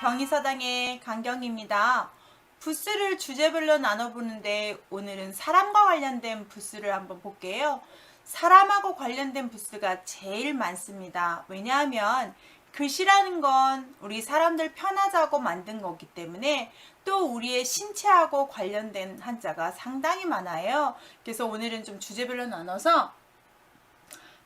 경희서당의 강경입니다. 부스를 주제별로 나눠보는데 오늘은 사람과 관련된 부스를 한번 볼게요. 사람하고 관련된 부스가 제일 많습니다. 왜냐하면 글씨라는 건 우리 사람들 편하자고 만든 거기 때문에 또 우리의 신체하고 관련된 한자가 상당히 많아요. 그래서 오늘은 좀 주제별로 나눠서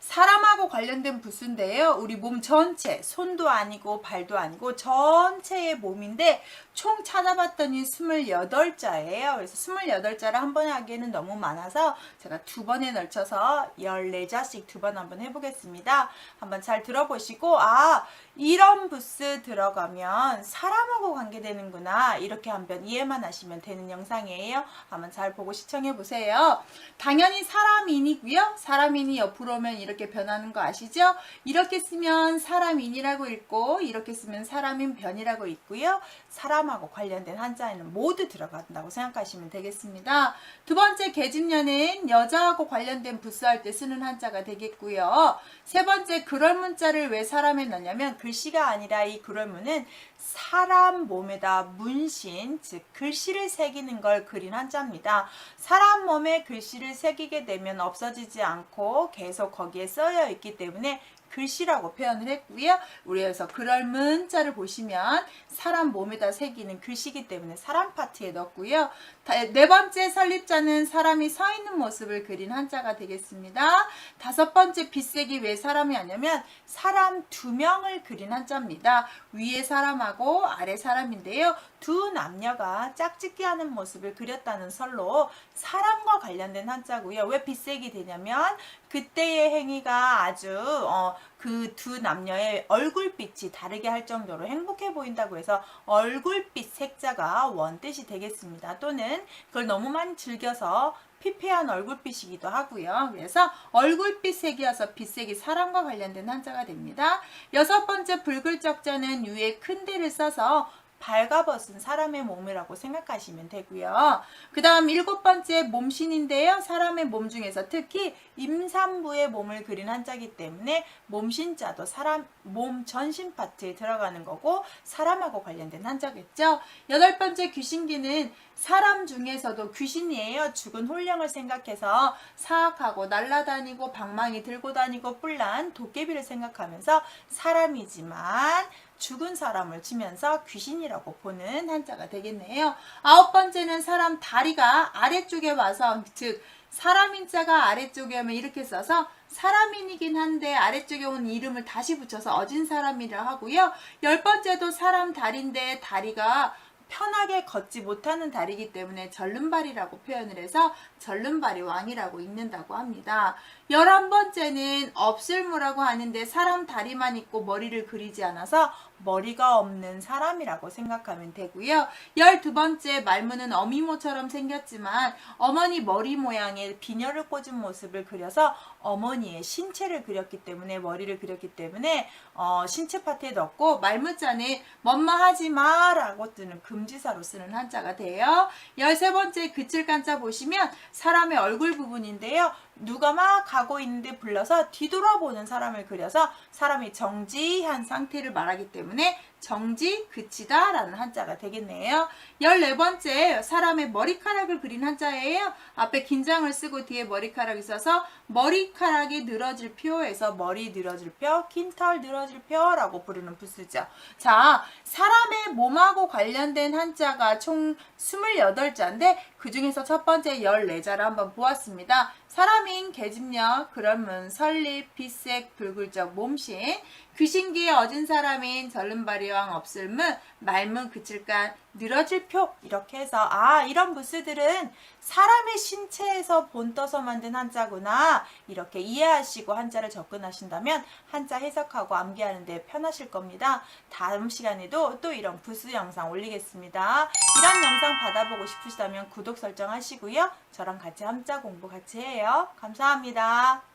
사람하고 관련된 부스인데요. 우리 몸 전체, 손도 아니고 발도 아니고 전체의 몸인데 총 찾아봤더니 28자예요. 그래서 28자를 한 번에 하기에는 너무 많아서 제가 두 번에 걸쳐서 14자씩 두 번 한번 해보겠습니다. 한번 잘 들어보시고 아 이런 부스 들어가면 사람하고 관계되는구나 이렇게 한번 이해만 하시면 되는 영상이에요. 한번 잘 보고 시청해 보세요. 당연히 사람인이고요. 사람인이 옆으로 오면 이렇게 변하는 거 아시죠? 이렇게 쓰면 사람인이라고 읽고 이렇게 쓰면 사람인 변이라고 읽고요. 사람하고 관련된 한자에는 모두 들어간다고 생각하시면 되겠습니다. 두 번째 계집년은 여자하고 관련된 부스 할 때 쓰는 한자가 되겠고요. 세 번째 그럴 문자를 왜 사람에 넣냐면 글씨가 아니라 이 그럴문은 사람 몸에다 문신, 즉 글씨를 새기는 걸 그린 한자입니다. 사람 몸에 글씨를 새기게 되면 없어지지 않고 계속 거기에 써여 있기 때문에 글씨라고 표현을 했고요. 우리에서 그럴 문자를 보시면 사람 몸에다 새기는 글씨기 때문에 사람 파트에 넣고요. 다- 네 번째 설립자는 사람이 서 있는 모습을 그린 한자가 되겠습니다. 다섯 번째 빛색이 왜 사람이 아니냐면 사람 두 명을 그린 한자입니다. 위에 사람하고 아래 사람인데요. 두 남녀가 짝짓기 하는 모습을 그렸다는 설로 사람과 관련된 한자고요. 왜 빛색이 되냐면 그때의 행위가 아주 어, 그 두 남녀의 얼굴빛이 다르게 할 정도로 행복해 보인다고 해서 얼굴빛 색자가 원뜻이 되겠습니다. 또는 그걸 너무 많이 즐겨서 피폐한 얼굴빛이기도 하고요. 그래서 얼굴빛 색이 어서 빛색이 사람과 관련된 한자가 됩니다. 여섯 번째 붉을적자는 위에 큰 데를 써서 발가벗은 사람의 몸이라고 생각하시면 되고요. 그 다음 일곱 번째 몸신인데요. 사람의 몸 중에서 특히 임산부의 몸을 그린 한자기 때문에 몸신자도 사람 몸 전신 파트에 들어가는 거고 사람하고 관련된 한자겠죠. 여덟 번째 귀신기는 사람 중에서도 귀신이에요. 죽은 홀령을 생각해서 사악하고 날아다니고 방망이 들고 다니고 뿔난 도깨비를 생각하면서 사람이지만 죽은 사람을 치면서 귀신이라고 보는 한자가 되겠네요. 아홉 번째는 사람 다리가 아래쪽에 와서 즉 사람인자가 아래쪽에 오면 이렇게 써서 사람인이긴 한데 아래쪽에 온 이름을 다시 붙여서 어진 사람이라 하고요. 열 번째도 사람 다리인데 다리가 편하게 걷지 못하는 다리이기 때문에 절름발이라고 표현을 해서 절름발이 왕이라고 읽는다고 합니다. 열한 번째는 없을무라고 하는데 사람 다리만 있고 머리를 그리지 않아서 머리가 없는 사람이라고 생각하면 되고요. 열두 번째 말문은 어미모처럼 생겼지만 어머니 머리 모양의 비녀를 꽂은 모습을 그려서 어머니의 신체를 그렸기 때문에 머리를 그렸기 때문에 어, 신체 파트에 넣고 말문자는 뭔마하지 마라고 뜨는 금지사로 쓰는 한자가 돼요. 열세 번째 그칠간자 보시면 사람의 얼굴 부분인데요. 누가 막 가고 있는데 불러서 뒤돌아보는 사람을 그려서 사람이 정지한 상태를 말하기 때문에 もね 정지, 그치다 라는 한자가 되겠네요. 14번째 사람의 머리카락을 그린 한자예요. 앞에 긴장을 쓰고 뒤에 머리카락이 있어서 머리카락이 늘어질 표에서 머리 늘어질 표, 킨털 늘어질 표라고 부르는 부수죠. 자, 사람의 몸하고 관련된 한자가 총 28자인데 그 중에서 첫 번째 14자를 한번 보았습니다. 사람인 계집녀, 그러면 설립, 빛색, 붉을적, 몸신, 귀신기에 얻은 사람인 절름발이 왕 없을문, 말문 그칠간, 늘어질 표 이렇게 해서 아 이런 부스들은 사람의 신체에서 본떠서 만든 한자구나 이렇게 이해하시고 한자를 접근하신다면 한자 해석하고 암기하는데 편하실 겁니다. 다음 시간에도 또 이런 부스 영상 올리겠습니다. 이런 영상 받아보고 싶으시다면 구독 설정하시고요. 저랑 같이 한자 공부 같이 해요. 감사합니다.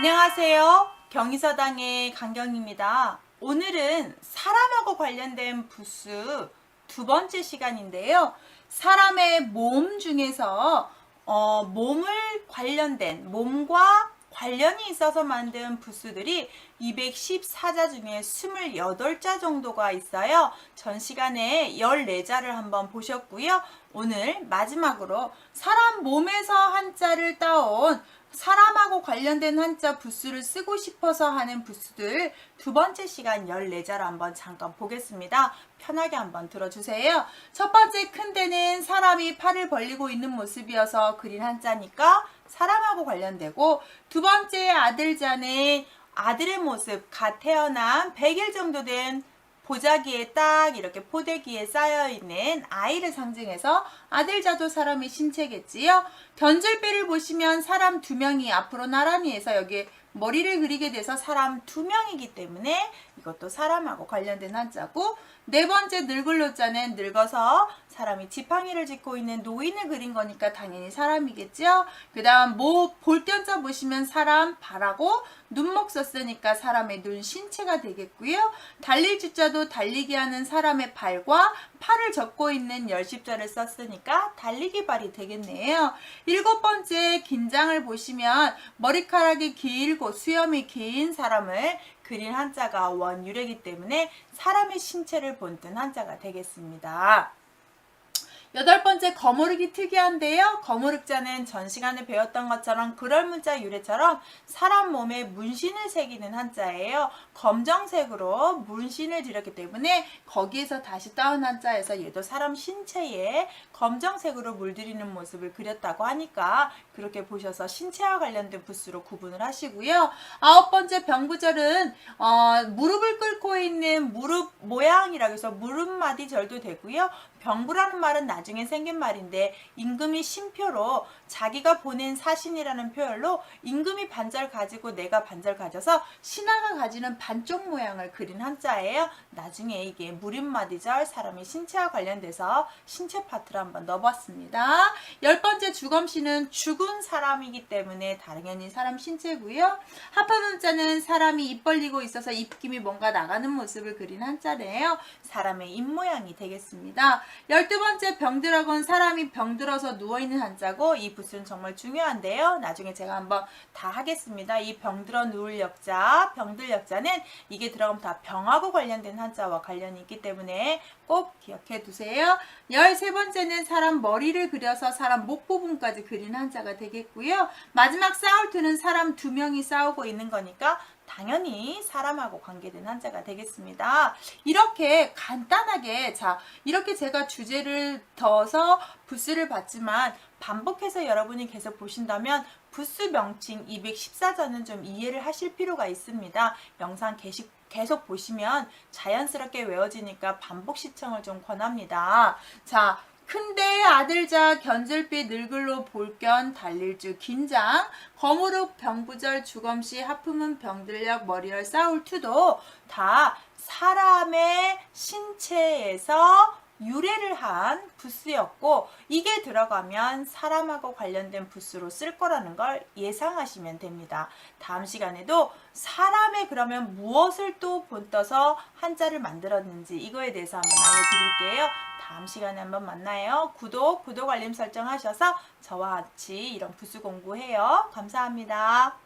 안녕하세요. 경의서당의 강경입니다. 오늘은 사람하고 관련된 부스 두 번째 시간인데요. 사람의 몸 중에서 어, 몸을 관련된 몸과 관련이 있어서 만든 부스들이 214자 중에 28자 정도가 있어요. 전 시간에 14자를 한번 보셨고요. 오늘 마지막으로 사람 몸에서 한자를 따온 사람하고 관련된 한자 부스를 쓰고 싶어서 하는 부스들 두 번째 시간 14자를 한번 잠깐 보겠습니다. 편하게 한번 들어주세요. 첫 번째 큰 데는 사람이 팔을 벌리고 있는 모습이어서 그린 한자니까 사람하고 관련되고 두 번째 아들자는 아들의 모습, 갓 태어난 100일 정도 된 보자기에 딱 이렇게 포대기에 쌓여 있는 아이를 상징해서 아들자도 사람의 신체겠지요. 견줄배를 보시면 사람 두 명이 앞으로 나란히 해서 여기 머리를 그리게 돼서 사람 두 명이기 때문에 이것도 사람하고 관련된 한자고 네 번째 늙을로자는 늙어서 사람이 지팡이를 짚고 있는 노인을 그린 거니까 당연히 사람이겠죠. 그 다음 모 볼견자 보시면 사람 발하고 눈목 썼으니까 사람의 눈 신체가 되겠고요. 달릴 주자도 달리게 하는 사람의 발과 팔을 접고 있는 열십자를 썼으니까 달리기 발이 되겠네요. 일곱 번째 긴장을 보시면 머리카락이 길고 수염이 긴 사람을 그린 한자가 원유래이기 때문에 사람의 신체를 본뜬 한자가 되겠습니다. 여덟 번째 거무르기 특이한데요. 거무륵자는 전 시간에 배웠던 것처럼 그럴 문자 유래처럼 사람 몸에 문신을 새기는 한자예요. 검정색으로 문신을 지렸기 때문에 거기에서 다시 따온 한자에서 얘도 사람 신체에 검정색으로 물들이는 모습을 그렸다고 하니까 그렇게 보셔서 신체와 관련된 부스로 구분을 하시고요. 아홉 번째 병구절은 어, 무릎을 꿇고 있는 무릎 모양이라고 해서 무릎마디 절도 되고요. 병부라는 말은 나 중에 생긴 말인데 임금이 신표로 자기가 보낸 사신이라는 표현로 임금이 반절 가지고 내가 반절 가져서 신하가 가지는 반쪽 모양을 그린 한자예요. 나중에 이게 무림마디절 사람의 신체와 관련돼서 신체 파트를 한번 넣어봤습니다. 열 번째 주검씨는 죽은 사람이기 때문에 당연히 사람 신체고요. 하파문자는 사람이 입 벌리고 있어서 입김이 뭔가 나가는 모습을 그린 한자래요. 사람의 입 모양이 되겠습니다. 열두 번째 병 들어건 사람이 병들어서 누워있는 한자고 이 부수는 정말 중요한데요. 나중에 제가 한번 다 하겠습니다. 이 병들어 누울 역자, 병들 역자는 이게 들어가면 다 병하고 관련된 한자와 관련이 있기 때문에 꼭 기억해 두세요. 열세 번째는 사람 머리를 그려서 사람 목 부분까지 그린 한자가 되겠고요. 마지막 싸울트는 사람 두 명이 싸우고 있는 거니까 당연히 사람하고 관계된 한자가 되겠습니다. 이렇게 간단하게 자 이렇게 제가 주제를 더서 부스를 봤지만 반복해서 여러분이 계속 보신다면 부스 명칭 214자는 좀 이해를 하실 필요가 있습니다. 영상 계속 계속 보시면 자연스럽게 외워지니까 반복 시청을 좀 권합니다. 자, 큰데 아들자 견줄빛 늙을로 볼견 달릴주 긴장 거무룩 병부절 주검시 하품은 병들력 머리열 싸울 투도 다 사람의 신체에서 유래를 한 부스였고 이게 들어가면 사람하고 관련된 부스로 쓸 거라는 걸 예상하시면 됩니다. 다음 시간에도 사람의 그러면 무엇을 또 본떠서 한자를 만들었는지 이거에 대해서 한번 알려드릴게요. 다음 시간에 한번 만나요. 구독, 구독 알림 설정하셔서 저와 같이 이런 부수 공부해요. 감사합니다.